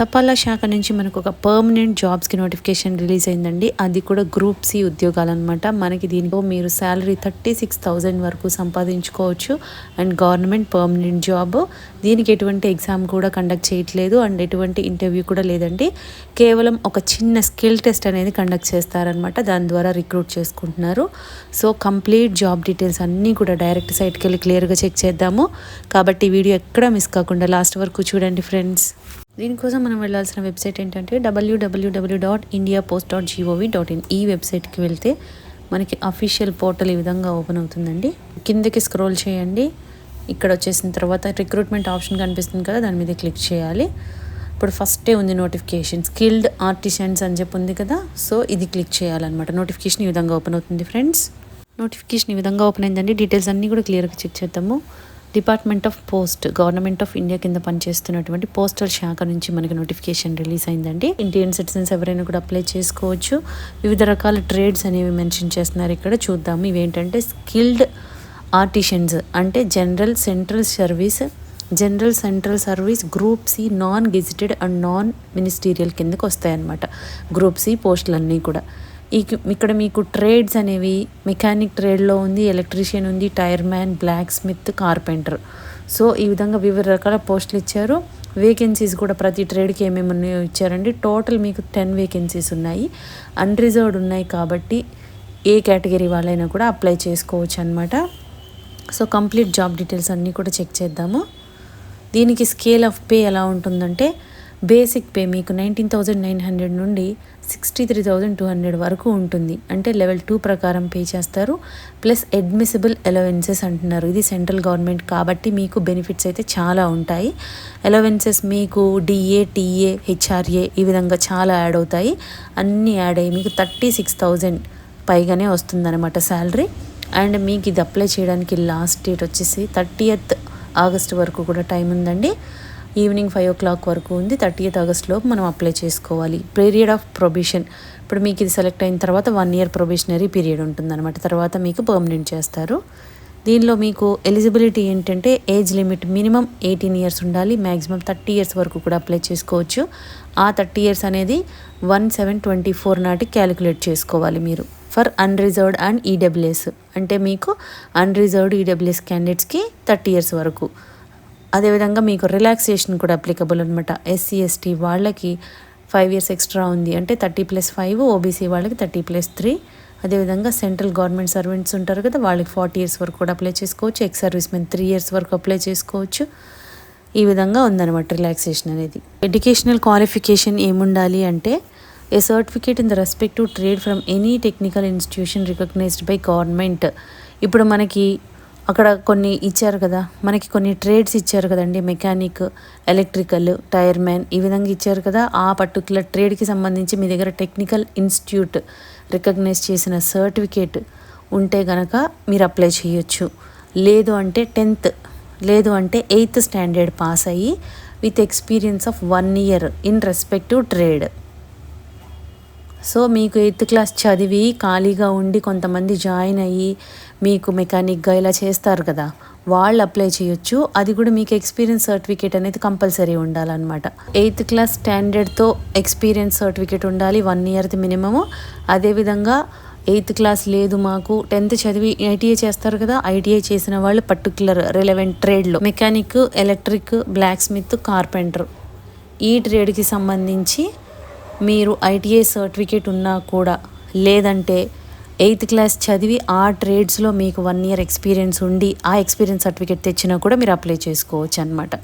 తపాలా శాఖ నుంచి మనకు ఒక పర్మనెంట్ జాబ్స్కి నోటిఫికేషన్ రిలీజ్ అయిందండి. అది కూడా గ్రూప్ సి ఉద్యోగాలు అనమాట మనకి దీనిలో మీరు శాలరీ థర్టీ సిక్స్ థౌజండ్ వరకు సంపాదించుకోవచ్చు. అండ్ గవర్నమెంట్ పర్మనెంట్ జాబ్ దీనికి ఎటువంటి ఎగ్జామ్ కూడా కండక్ట్ చేయట్లేదు. అండ్ ఎటువంటి ఇంటర్వ్యూ కూడా లేదండి. కేవలం ఒక చిన్న స్కిల్ టెస్ట్ అనేది కండక్ట్ చేస్తారనమాట దాని ద్వారా రిక్రూట్ చేసుకుంటున్నారు. సో కంప్లీట్ జాబ్ డీటెయిల్స్ అన్నీ కూడా డైరెక్ట్ సైట్కి వెళ్ళి క్లియర్గా చెక్ చేద్దాము. కాబట్టి వీడియో ఎక్కడ మిస్ కాకుండా లాస్ట్ వరకు చూడండి ఫ్రెండ్స్ దీనికోసం మనం వెళ్ళాల్సిన వెబ్సైట్ ఏంటంటే WWW dot India post dot GOV dot in ఈ వెబ్సైట్కి వెళ్తే మనకి అఫీషియల్ పోర్టల్ ఈ విధంగా ఓపెన్ అవుతుందండి. కిందకి స్క్రోల్ చేయండి. ఇక్కడ వచ్చేసిన తర్వాత రిక్రూట్మెంట్ ఆప్షన్ కనిపిస్తుంది కదా దాని మీద క్లిక్ చేయాలి. ఇప్పుడు ఫస్టే ఉంది నోటిఫికేషన్ స్కిల్డ్ ఆర్టిషన్స్ అని చెప్పి ఉంది కదా సో ఇది క్లిక్ చేయాలన్నమాట. నోటిఫికేషన్ ఈ విధంగా ఓపెన్ అవుతుంది ఫ్రెండ్స్ నోటిఫికేషన్ ఈ విధంగా ఓపెన్ అయిందండి. డీటెయిల్స్ అన్నీ కూడా క్లియర్గా చెక్ చేద్దాము. Department of post government of India కింద పనిచేస్తున్నటువంటి పోస్టల్ శాఖ నుంచి మనకి నోటిఫికేషన్ రిలీజ్ అయిందండి. ఇండియన్ సిటిజన్స్ ఎవరైనా కూడా అప్లై చేసుకోవచ్చు. వివిధ రకాల ట్రేడ్స్ అనేవి మెన్షన్ చేస్తున్నారు ఇక్కడ. చూద్దాము ఇవేంటంటే స్కిల్డ్ ఆర్టిషన్స్ అంటే general central service general central service group C non gazetted and non ministerial కిందకి వస్తాయన్నమాట. గ్రూప్ సి పోస్టులన్నీ కూడా. ఇక్కడ మీకు ట్రేడ్స్ అనేవి మెకానిక్ ట్రేడ్లో ఉంది ఎలక్ట్రీషియన్ ఉంది tyre man blacksmith carpenter. So ఈ విధంగా వివిధ రకాల పోస్టులు ఇచ్చారు. వేకెన్సీస్ కూడా ప్రతి ట్రేడ్కి ఏమేమి ఉన్నాయో ఇచ్చారండి. టోటల్ మీకు టెన్ వేకెన్సీస్ ఉన్నాయి. అన్రిజర్వ్డ్ ఉన్నాయి కాబట్టి ఏ కేటగిరీ వాళ్ళైనా కూడా అప్లై చేసుకోవచ్చు అనమాట సో కంప్లీట్ జాబ్ డీటెయిల్స్ అన్నీ కూడా చెక్ చేద్దాము. దీనికి స్కేల్ ఆఫ్ పే ఎలా ఉంటుందంటే బేసిక్ పే మీకు నైన్టీన్ థౌజండ్ నైన్ హండ్రెడ్ నుండి sixty three thousand two hundred వరకు ఉంటుంది. అంటే లెవెల్ టూ ప్రకారం పే చేస్తారు. ప్లస్ అడ్మిసిబుల్ అలవెన్సెస్ అంటున్నారు. ఇది సెంట్రల్ గవర్నమెంట్ కాబట్టి మీకు బెనిఫిట్స్ అయితే చాలా ఉంటాయి. అలవెన్సెస్ మీకు డిఏ టీఏ హెచ్ఆర్ఏ ఈ విధంగా చాలా యాడ్ అవుతాయి. అన్నీ యాడ్ అయ్యి మీకు థర్టీ సిక్స్ థౌజండ్ పైగానే వస్తుందన్నమాట శాలరీ. అండ్ మీకు ఇది అప్లై చేయడానికి లాస్ట్ డేట్ వచ్చేసి థర్టీయత్ ఆగస్ట్ వరకు కూడా టైం ఉందండి. ఈవినింగ్ ఫైవ్ ఓ క్లాక్ వరకు ఉంది. థర్టీయత్ ఆగస్ట్లోపు మనం అప్లై చేసుకోవాలి. Period of probation. ఇప్పుడు మీకు ఇది సెలెక్ట్ అయిన తర్వాత వన్ ఇయర్ ప్రొబిషనరీ పీరియడ్ ఉంటుందన్నమాట. తర్వాత మీకు పర్మనెంట్ చేస్తారు. దీనిలో మీకు ఎలిజిబిలిటీ ఏంటంటే age limit minimum eighteen years ఉండాలి. మ్యాక్సిమం థర్టీ ఇయర్స్ వరకు కూడా అప్లై చేసుకోవచ్చు. ఆ థర్టీ ఇయర్స్ అనేది వన్ సెవెన్ ట్వంటీ ఫోర్ నాటికి క్యాలిక్యులేట్ చేసుకోవాలి మీరు. For unreserved and EWS. అంటే మీకు అన్రిజర్వ్డ్ ఈడబ్ల్యూఎస్ క్యాండిడేట్స్కి థర్టీ ఇయర్స్ వరకు. అదేవిధంగా మీకు రిలాక్సేషన్ కూడా అప్లికబుల్ అనమాట ఎస్సీ ఎస్టీ వాళ్ళకి ఫైవ్ ఇయర్స్ ఎక్స్ట్రా ఉంది. అంటే థర్టీ ప్లస్ ఫైవ్ ఓబీసీ వాళ్ళకి థర్టీ ప్లస్ త్రీ అదేవిధంగా సెంట్రల్ గవర్నమెంట్ సర్వెంట్స్ ఉంటారు కదా వాళ్ళకి ఫార్టీ ఇయర్స్ వరకు కూడా అప్లై చేసుకోవచ్చు. Ex servicemen three years వరకు అప్లై చేసుకోవచ్చు. ఈ విధంగా ఉందన్నమాట రిలాక్సేషన్ అనేది. ఎడ్యుకేషనల్ క్వాలిఫికేషన్ ఏముండాలి అంటే a certificate in the respect to trade from any technical institution recognised by government ఇప్పుడు మనకి అక్కడ కొన్ని ఇచ్చారు కదా మనకి కొన్ని ట్రేడ్స్ ఇచ్చారు కదండి మెకానిక్ ఎలక్ట్రికల్ టైర్ మ్యాన్ ఈ విధంగా ఇచ్చారు కదా. ఆ పర్టికులర్ ట్రేడ్కి సంబంధించి మీ దగ్గర టెక్నికల్ ఇన్స్టిట్యూట్ రికగ్నైజ్ చేసిన సర్టిఫికేట్ ఉంటే కనుక మీరు అప్లై చేయొచ్చు. లేదు అంటే టెన్త్ లేదు అంటే ఎయిత్ స్టాండర్డ్ పాస్ అయ్యి with experience of one year in respective trade. So మీకు ఎయిత్ క్లాస్ చదివి ఖాళీగా ఉండి కొంతమంది జాయిన్ అయ్యి మీకు మెకానిక్గా ఇలా చేస్తారు కదా వాళ్ళు అప్లై చేయొచ్చు. అది కూడా మీకు ఎక్స్పీరియన్స్ సర్టిఫికేట్ అనేది కంపల్సరీ ఉండాలన్నమాట. ఎయిత్ క్లాస్ స్టాండర్డ్తో ఎక్స్పీరియన్స్ సర్టిఫికేట్ ఉండాలి వన్ ఇయర్ది మినిమము. అదేవిధంగా ఎయిత్ క్లాస్ లేదు మాకు టెన్త్ చదివి ఐటీఐ చేస్తారు కదా ఐటీఐ చేసిన వాళ్ళు particular relevant ట్రేడ్లో. Mechanic electric blacksmith carpenter. ఈ ట్రేడ్కి సంబంధించి మీరు ఐటీఐ సర్టిఫికేట్ ఉన్నా కూడా లేదంటే ఎయిత్ క్లాస్ చదివి ఆ ట్రేడ్స్లో మీకు వన్ ఇయర్ ఎక్స్పీరియన్స్ ఉండి ఆ ఎక్స్పీరియన్స్ సర్టిఫికేట్ తెచ్చినా కూడా మీరు అప్లై చేసుకోవచ్చు అనమాట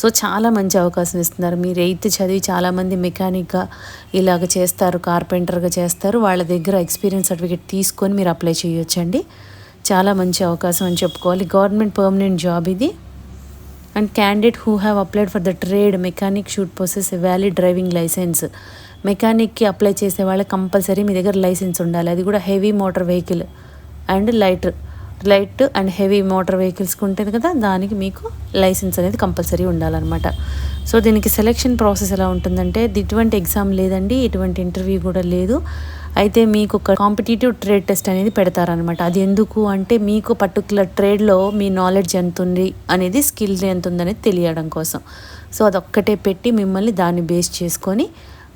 సో చాలా మంచి అవకాశం ఇస్తున్నారు. మీరు ఎయిత్ చదివి చాలామంది మెకానిక్గా ఇలాగ చేస్తారు కార్పెంటర్గా చేస్తారు. వాళ్ళ దగ్గర ఎక్స్పీరియన్స్ సర్టిఫికేట్ తీసుకొని మీరు అప్లై చేయొచ్చండి. చాలా మంచి అవకాశం అని చెప్పుకోవాలి. గవర్నమెంట్ పర్మనెంట్ జాబ్ ఇది. And candidate who have applied for the trade mechanic should possess valley valid driving licence. మెకానిక్కి apply చేసే వాళ్ళకి కంపల్సరీ మీ దగ్గర లైసెన్స్ ఉండాలి. అది కూడా heavy motor vehicle and light light and heavy motor వెహికల్స్కి ఉంటుంది కదా దానికి మీకు లైసెన్స్ అనేది కంపల్సరీ ఉండాలన్నమాట. సో దీనికి సెలెక్షన్ ప్రాసెస్ ఎలా ఉంటుందంటే ఇటువంటి ఎగ్జామ్ లేదండి ఎటువంటి ఇంటర్వ్యూ కూడా లేదు. అయితే మీకు ఒక కాంపిటేటివ్ ట్రేడ్ టెస్ట్ అనేది పెడతారనమాట అది ఎందుకు అంటే మీకు పర్టికులర్ ట్రేడ్లో మీ నాలెడ్జ్ ఎంత ఉంది అనేది స్కిల్ ఎంత ఉందనేది తెలియడం కోసం. సో అదొక్కటే పెట్టి మిమ్మల్ని దాన్ని బేస్ చేసుకొని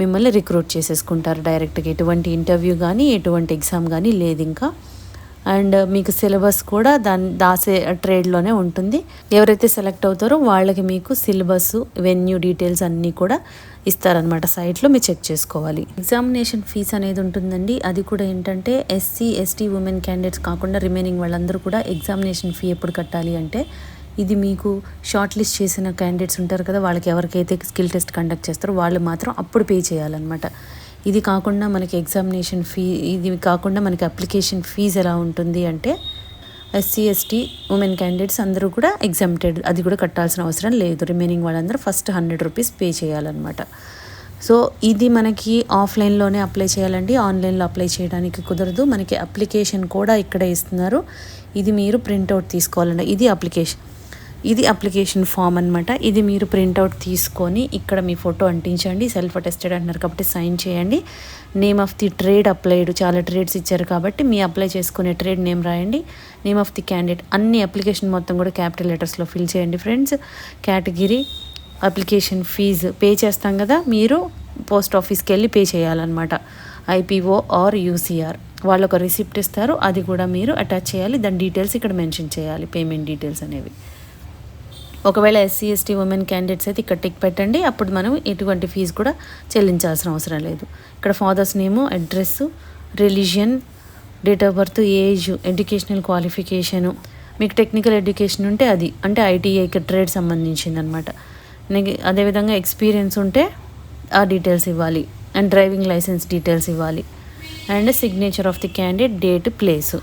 మిమ్మల్ని రిక్రూట్ చేసేసుకుంటారు డైరెక్ట్గా. ఎటువంటి ఇంటర్వ్యూ కానీ ఎటువంటి ఎగ్జామ్ కానీ లేదు ఇంకా. అండ్ మీకు సిలబస్ కూడా దాని దాసే ట్రేడ్లోనే ఉంటుంది. ఎవరైతే సెలెక్ట్ అవుతారో వాళ్ళకి మీకు సిలబస్ వెన్యూ డీటెయిల్స్ అన్నీ కూడా ఇస్తారనమాట సైట్లో. మీరు చెక్ చేసుకోవాలి. ఎగ్జామినేషన్ ఫీజ్ అనేది ఉంటుందండి. అది కూడా ఏంటంటే ఎస్సీ ఎస్టీ ఉమెన్ క్యాండిడేట్స్ కాకుండా రిమైనింగ్ వాళ్ళందరూ కూడా ఎగ్జామినేషన్ ఫీ ఎప్పుడు కట్టాలి అంటే ఇది మీకు షార్ట్ లిస్ట్ చేసిన క్యాండిడేట్స్ ఉంటారు కదా వాళ్ళకి ఎవరికైతే స్కిల్ టెస్ట్ కండక్ట్ చేస్తారో వాళ్ళు మాత్రం అప్పుడు పే చేయాలన్నమాట. ఇది కాకుండా మనకి ఎగ్జామినేషన్ ఫీ ఇది కాకుండా మనకి అప్లికేషన్ ఫీజు ఎలా ఉంటుంది అంటే ఎస్సీ ఎస్టీ ఉమెన్ క్యాండిడేట్స్ అందరూ కూడా ఎగ్జామ్టెడ్ అది కూడా కట్టాల్సిన అవసరం లేదు. రిమైనింగ్ వాళ్ళందరూ ఫస్ట్ హండ్రెడ్ రూపీస్ పే చేయాలన్నమాట. సో ఇది మనకి ఆఫ్లైన్లోనే అప్లై చేయాలండి. ఆన్లైన్లో అప్లై చేయడానికి కుదరదు. మనకి అప్లికేషన్ కూడా ఇక్కడే ఇస్తున్నారు. ఇది మీరు ప్రింట్అవుట్ తీసుకోవాలండి. ఇది అప్లికేషన్ ఇది అప్లికేషన్ ఫామ్ అనమాట ఇది మీరు ప్రింట్అవుట్ తీసుకొని ఇక్కడ మీ ఫోటో అంటించండి. సెల్ఫ్ అటెస్టెడ్ అంటున్నారు కాబట్టి సైన్ చేయండి. Name of the trade applied చాలా ట్రేడ్స్ ఇచ్చారు కాబట్టి మీ అప్లై చేసుకునే ట్రేడ్ నేమ్ రాయండి. నేమ్ ఆఫ్ ది క్యాండిడేట్ అన్ని అప్లికేషన్ మొత్తం కూడా క్యాపిటల్ లెటర్స్లో ఫిల్ చేయండి friends. Category application fee pay చేస్తాం కదా మీరు పోస్ట్ ఆఫీస్కి వెళ్ళి పే చేయాలన్నమాట. IPO or UCR. వాళ్ళు ఒక రిసిప్ట్ ఇస్తారు అది కూడా మీరు అటాచ్ చేయాలి. దాని డీటెయిల్స్ ఇక్కడ మెన్షన్ చేయాలి పేమెంట్ డీటెయిల్స్ అనేవి. ఒకవేళ ఎస్సీ ఎస్టీ ఉమెన్ క్యాండిడేట్స్ అయితే ఇక్కడ టిక్ పెట్టండి. అప్పుడు మనం ఎటువంటి ఫీజు కూడా చెల్లించాల్సిన అవసరం లేదు. ఇక్కడ father's name address religion date of birth age educational qualification మీకు టెక్నికల్ ఎడ్యుకేషన్ ఉంటే అది. అంటే ఐటీఐకి ట్రేడ్ సంబంధించింది అనమాట అదేవిధంగా ఎక్స్పీరియన్స్ ఉంటే ఆ డీటెయిల్స్ ఇవ్వాలి. అండ్ డ్రైవింగ్ లైసెన్స్ డీటెయిల్స్ ఇవ్వాలి. And signature of the candidate date place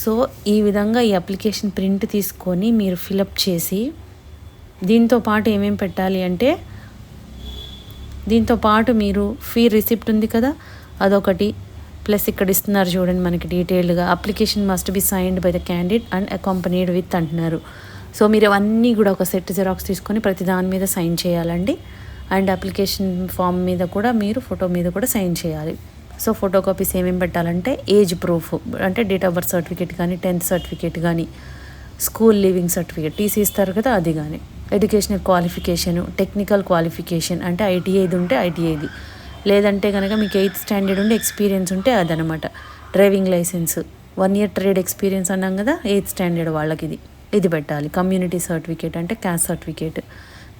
so ఈ విధంగా ఈ అప్లికేషన్ ప్రింట్ తీసుకొని మీరు ఫిలప్ చేసి దీంతో పాటు ఏమేమి పెట్టాలి అంటే దీంతో పాటు మీరు ఫీ రిసిప్ట్ ఉంది కదా అదొకటి. ప్లస్ ఇక్కడ ఇస్తున్నారు చూడండి మనకి డీటెయిల్డ్గా. Application must be signed by the candidate and accompanied with అంటున్నారు. సో మీరు అవన్నీ కూడా ఒక సెట్ జెరాక్స్ తీసుకొని ప్రతి దాని మీద సైన్ చేయాలండి. అండ్ అప్లికేషన్ ఫామ్ మీద కూడా మీరు ఫోటో మీద కూడా సైన్ చేయాలి. సో ఫోటో కాపీస్ ఏమేమి పెట్టాలంటే ఏజ్ ప్రూఫ్ అంటే డేట్ ఆఫ్ బర్త్ సర్టిఫికేట్ కానీ టెన్త్ సర్టిఫికేట్ కానీ స్కూల్ లీవింగ్ సర్టిఫికేట్ టీసీ ఇస్తారు కదా అది కానీ. ఎడ్యుకేషనల్ క్వాలిఫికేషన్ టెక్నికల్ క్వాలిఫికేషన్ అంటే ఐటీఐది ఉంటే ఐటీఐది లేదంటే కనుక మీకు ఎయిత్ స్టాండర్డ్ ఉండి ఎక్స్పీరియన్స్ ఉంటే అదనమాట. Driving licence one year trade experience అన్నాం కదా ఎయిత్ స్టాండర్డ్ వాళ్ళకి ఇది ఇది పెట్టాలి. కమ్యూనిటీ సర్టిఫికేట్ అంటే caste certificate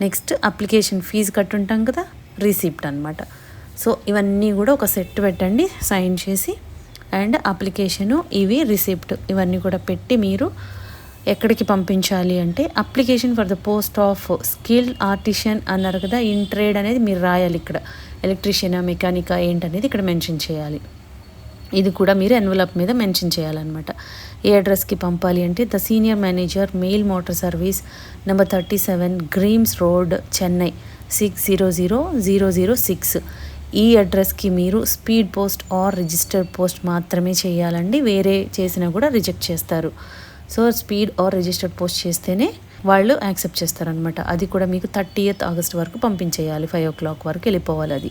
next application fee కట్టుంటాం కదా రిసిప్ట్ అనమాట సో ఇవన్నీ కూడా ఒక సెట్ పెట్టండి సైన్ చేసి. అండ్ అప్లికేషను ఇవి రిసిప్ట్ ఇవన్నీ కూడా పెట్టి మీరు ఎక్కడికి పంపించాలి అంటే application for the post of skill artisan అన్నారు కదా ఇన్ ట్రేడ్ అనేది మీరు రాయాలి ఇక్కడ. ఎలక్ట్రీషియనా మెకానికా ఏంటనేది ఇక్కడ మెన్షన్ చేయాలి. ఇది కూడా మీరు ఎన్వలప్ మీద మెన్షన్ చేయాలన్నమాట. ఏ అడ్రస్కి పంపాలి అంటే the senior manager mail motor service number thirty seven Greams road Chennai six zero zero zero zero six ఈ అడ్రస్కి మీరు speed post or registered post మాత్రమే చేయాలండి. వేరే చేసినా కూడా రిజెక్ట్ చేస్తారు. So speed or registered post చేస్తేనే వాళ్ళు యాక్సెప్ట్ చేస్తారనమాట అది కూడా మీకు థర్టీయత్ ఆగస్ట్ వరకు పంపించేయాలి. ఫైవ్ ఓ క్లాక్ వరకు వెళ్ళిపోవాలి అది.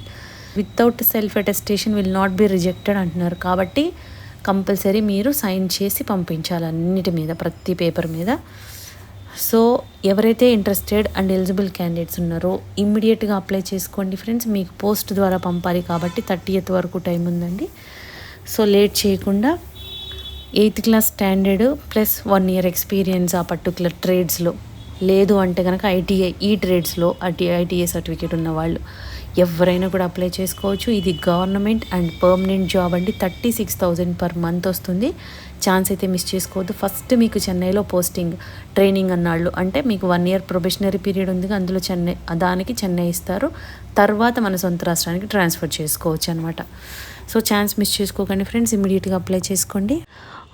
Without self attestation will not be rejected అంటున్నారు. కాబట్టి కంపల్సరీ మీరు సైన్ చేసి పంపించాలి అన్నిటి మీద ప్రతి పేపర్ మీద. సో ఎవరైతే ఇంట్రెస్టెడ్ అండ్ ఎలిజిబుల్ క్యాండిడేట్స్ ఉన్నారో ఇమ్మీడియట్గా అప్లై చేసుకోండి ఫ్రెండ్స్ మీకు పోస్ట్ ద్వారా పంపాలి కాబట్టి థర్టీయత్ వరకు టైం ఉందండి. సో లేట్ చేయకుండా eighth class standard plus one year experience ఆ పర్టికులర్ ట్రేడ్స్లో లేదు అంటే కనుక ఐటీఐ ఈ ట్రేడ్స్లో ఐటీఐ సర్టిఫికేట్ ఉన్న వాళ్ళు ఎవరైనా కూడా అప్లై చేసుకోవచ్చు. ఇది గవర్నమెంట్ అండ్ పర్మనెంట్ జాబ్ అండి. Thirty six thousand per month వస్తుంది. ఛాన్స్ అయితే మిస్ చేసుకోవద్దు. ఫస్ట్ మీకు చెన్నైలో పోస్టింగ్ ట్రైనింగ్ అన్నాళ్ళు. అంటే మీకు వన్ ఇయర్ ప్రొబేషనరీ పీరియడ్ ఉంది. అందులో చెన్నై దానికి చెన్నై ఇస్తారు. తర్వాత మన సొంత రాష్ట్రానికి ట్రాన్స్ఫర్ చేసుకోవచ్చు అనమాట సో ఛాన్స్ మిస్ చేసుకోకండి ఫ్రెండ్స్. ఇమీడియట్గా అప్లై చేసుకోండి.